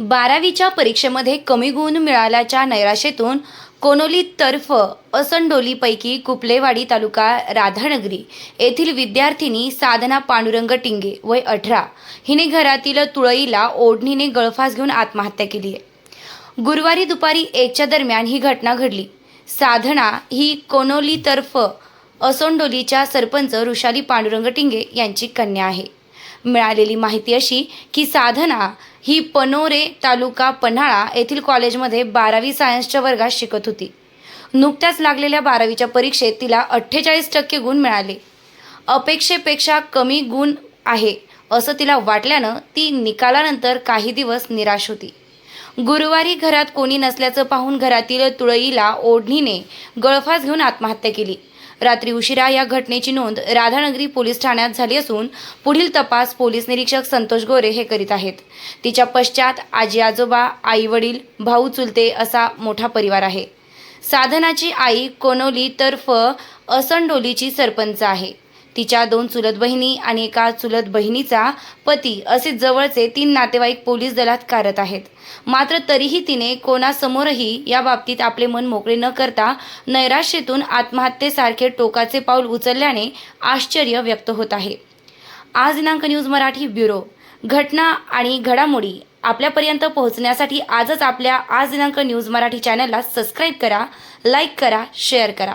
बारावीच्या परीक्षेमध्ये कमी गुण मिळाल्याच्या नैराशेतून कोनोलीतर्फ असंडोलीपैकी कुपलेवाडी तालुका राधानगरी येथील विद्यार्थिनी साधना पांडुरंग टिंगे वय अठरा. हिने घरातील तुळईला ओढणीने गळफास घेऊन आत्महत्या केली आहे. गुरुवारी दुपारी एकच्या दरम्यान ही घटना घडली. साधना ही कोनोलीतर्फ असोंडोलीच्या सरपंच ऋषाली पांडुरंग टिंगे यांची कन्या आहे. मिळालेली माहिती अशी की साधना ही पनोरे तालुका पन्हाळा येथील कॉलेजमध्ये बारावी सायन्सच्या वर्गात शिकत होती. नुकत्याच लागलेल्या बारावीच्या परीक्षेत तिला अठ्ठेचाळीस टक्के गुण मिळाले. अपेक्षेपेक्षा कमी गुण आहे असं तिला वाटल्यानं ती निकालानंतर काही दिवस निराश होती. गुरुवारी घरात कोणी नसल्याचं पाहून घरातील तुळईला ओढणीने गळफास घेऊन आत्महत्या केली. रात्री उशिरा या घटनेची नोंद राधानगरी पोलीस ठाण्यात झाली असून पुढील तपास पोलीस निरीक्षक संतोष गोरे हे करीत आहेत. तिच्या पश्चात आजी आजोबा आई वडील भाऊ चुलते असा मोठा परिवार आहे. साधनाची आई कोनोली तर्फ असंडोलीची सरपंच आहे. तिच्या दोन चुलत बहिणी आणि एका चुलत बहिणीचा पती असे जवळचे तीन नातेवाईक पोलीस दलात कार्यरत आहेत. मात्र तरीही तिने कोणासमोरही या बाबतीत आपले मन मोकळे न करता नैराश्येतून आत्महत्येसारखे टोकाचे पाऊल उचलल्याने आश्चर्य व्यक्त होत आहे. आज दिनांक न्यूज मराठी ब्युरो. घटना आणि घडामोडी आपल्यापर्यंत पोहोचण्यासाठी आजच आपल्या आज दिनांक न्यूज मराठी चॅनलला सबस्क्राईब करा लाईक करा शेअर करा.